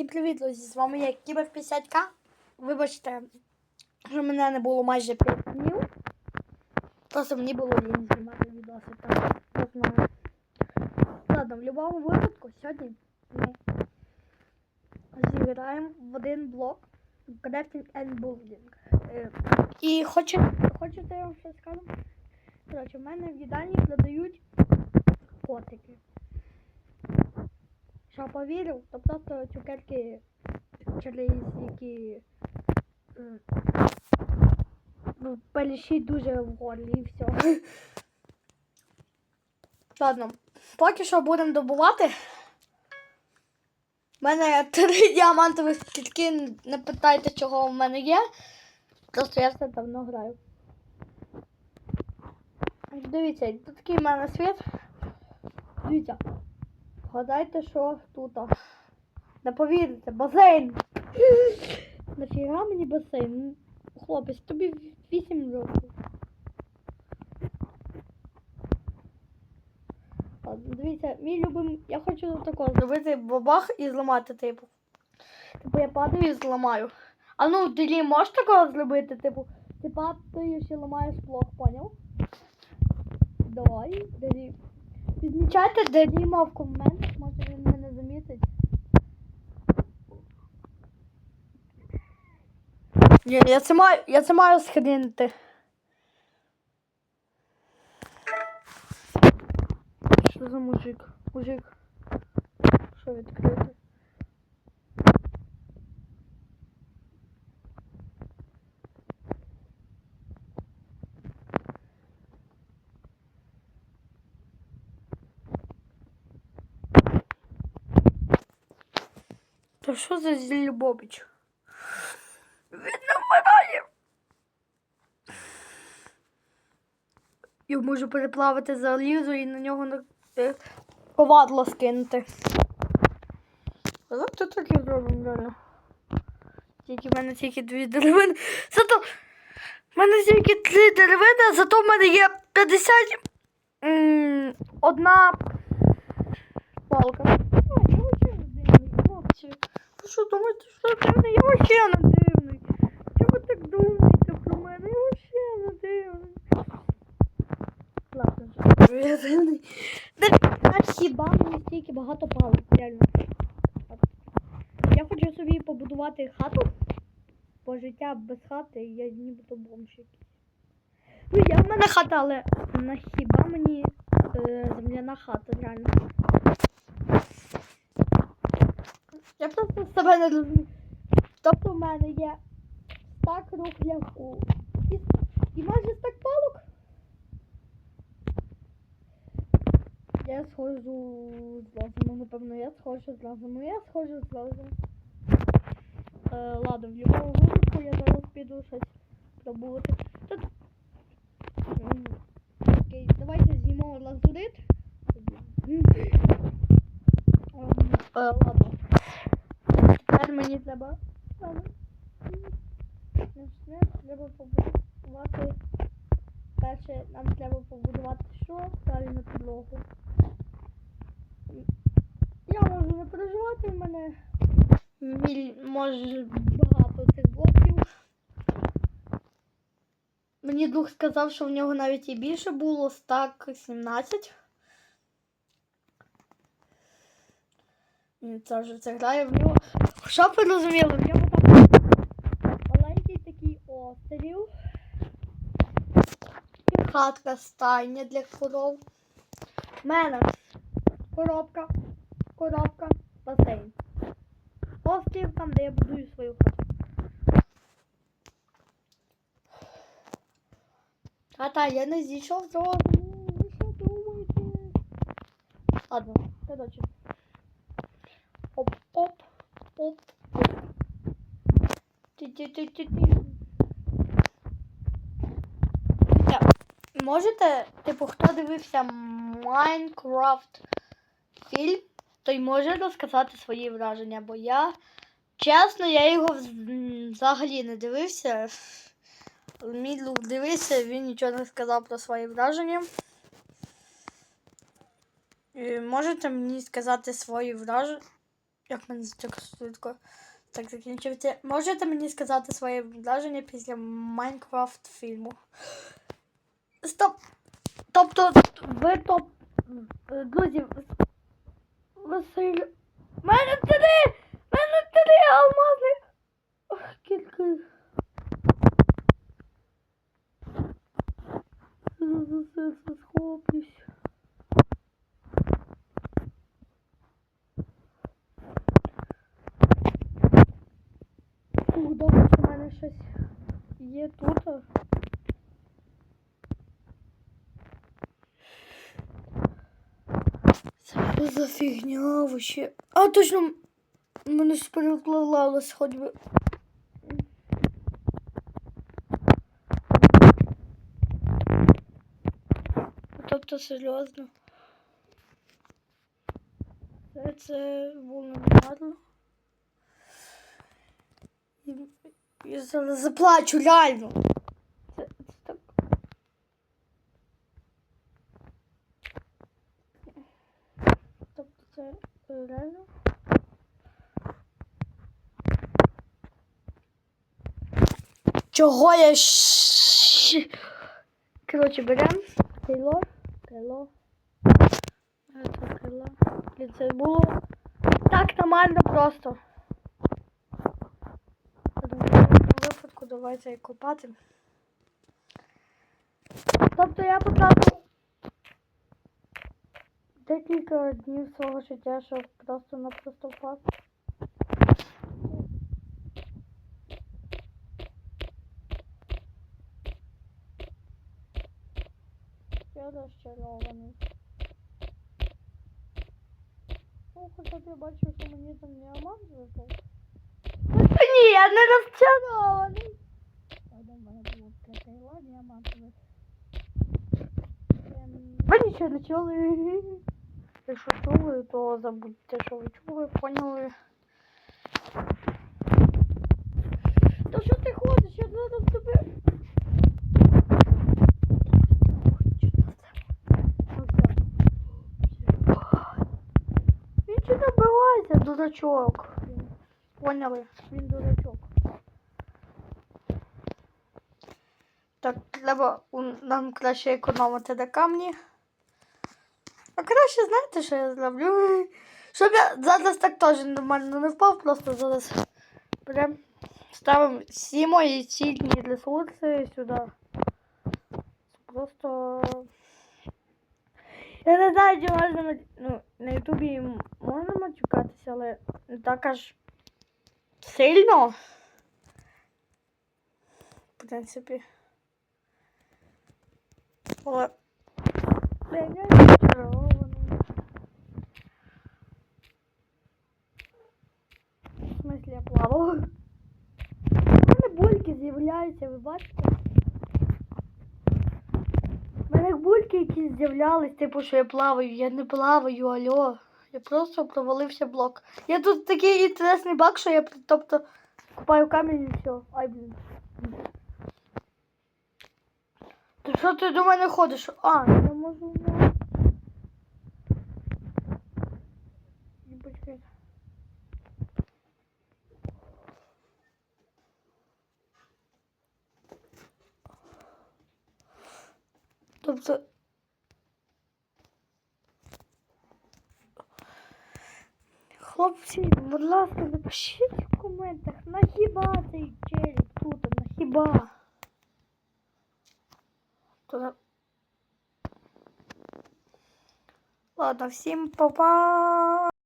Всім привіт, друзі! З вами я Кібер 50К. Вибачте, що мене не було майже 5 днів. Просто мені було лінь знімати відоси. Так, от мене. Ладно, в будь-якому випадку сьогодні ми зіграємо в один блок Crafting and Building. Е, І хоче, хочете я вам щось скажу? Коротше, в мене в їдальні продають котики. Що повірив, то просто цукерки через які ну, пеліші дуже в горлі і все. Ладно, поки що будемо добувати. У мене три діамантових сітки, не питайте, чого в мене є. Просто я все давно граю. Дивіться, тут такий в мене світ. Дивіться. Вгадайте, що тут. Не повірите, басейн. Нафіга мені басейн? Хлопець, тобі 8 років. Дивіться, мій любим. Я хочу такого зробити бабах і зламати, типу. Типу я падаю і зламаю. А ну, Делі, можеш такого зробити? Типу, ти падаєш і ламаєш блок, поняв? Давай, Делі. Відмічайте Деліма в коментах, може він мене замітить. Ні, я це маю, я це маю схрінити. Що за мужик? Мужик. Що відкрити? Та що за Зілюбович? Він не вмирає. Я можу переплавити залізо і на нього на... е, ковадло скинути. Давайте так і зробимо реально. Тільки в мене тільки дві деревини. Зато в мене тільки три деревини, а зато в мене є 50 одна палка. Ой, я вообще не дивний, хлопці. Ви що думаєте, що я дивний? Я вообще не дивний. Чого ви так думаєте про мене? Я вообще не дивний. Ладно, що я дивний. А хіба мені стільки багато палок, реально. Я хочу собі побудувати хату. Бо життя без хати я нібито якийсь. Ну, я в мене хата, але на хіба мені е, земляна хата, реально. Я просто себе не розумію. Тобто в мене є стак рухляку і, і майже стак палок. Я схожу з лазером, напевно, я схожу з лазером, я схожу з лазером. Е, ладно, в любому випадку я зараз піду щось пробувати. Тут... Окей, давайте з'їмо лазурит. Ем, е, ладно. Треба. Треба побудувати. Перше нам треба побудувати що? Правильно підлогу. Я можу не переживати, в мене може багато цих блоків. Мені друг сказав, що в нього навіть і більше було, стак 17. Він це вже це грає в нього. Щоб ви розуміли, в нього там маленький такий острів. І хатка стайня для коров. В мене коробка, коробка, басейн. Острів там, де я будую свою хату. Та-та, я не зійшов з розуму. Ви що думаєте? Ладно, коротше. Оп, Можете, типу, хто дивився Майнкрафт фільм, той може розказати свої враження, бо я, чесно, я його взагалі не дивився. Мій друг дивився, він нічого не сказав про свої враження. Можете мені сказати свої враження? Як мене так так закінчується. Можете мені сказати своє враження після Майнкрафт фільму? Стоп! Тобто, ви топ. Друзі, Василь. Мене три! Мене три алмази! Кілька. За серце схоплюсь. Фух, добре, що в мене щось є тут. Це за фігня вообще? А, точно, мене ж перекладалось хоч би. Тобто серйозно. Це було негарно. Я заплачу, реально. Тобто це е, реально. Чого я щ... Коротше, беремо крило, крило. Е, Це крило. І це було так нормально просто. Я думаю, в цьому випадку давайте копати. Тобто я потратив декілька днів свого життя, щоб просто-напросто впасти. Я розчарований. Ну, хоча б я бачу, що мені там не аман випав. Ні, я не розчарований. Ви нічого не чули. Якщо чули, то забудьте, що ви чули, поняли. Та що ти ходиш? Я зараз тебе. Дурачок. Поняли? Він дурачок. Так, треба нам краще економити на камні. А краще, знаєте, що я зроблю? Щоб я зараз так теж нормально не впав, просто зараз прям ставимо всі мої цінні ресурси сюди. Просто. Я не знаю, чи можна ну, на Ютубі можна матюкатися, але так аж сильно. В принципі. Але. Я плавав? У мене бульки з'являються, ви бачите? У мене бульки якісь з'являлись, типу, що я плаваю. Я не плаваю, алло. Я просто провалився блок. Я тут такий інтересний баг, що я тобто купаю камінь і все. Ай, блін. Ти що ти до мене ходиш? А, я можу. на- Не почекай. Тобто. Хлопці, будь ласка, напишіть в коментах, нахіба цей челік тут, нахіба. Туда. Ладно, всім па-па.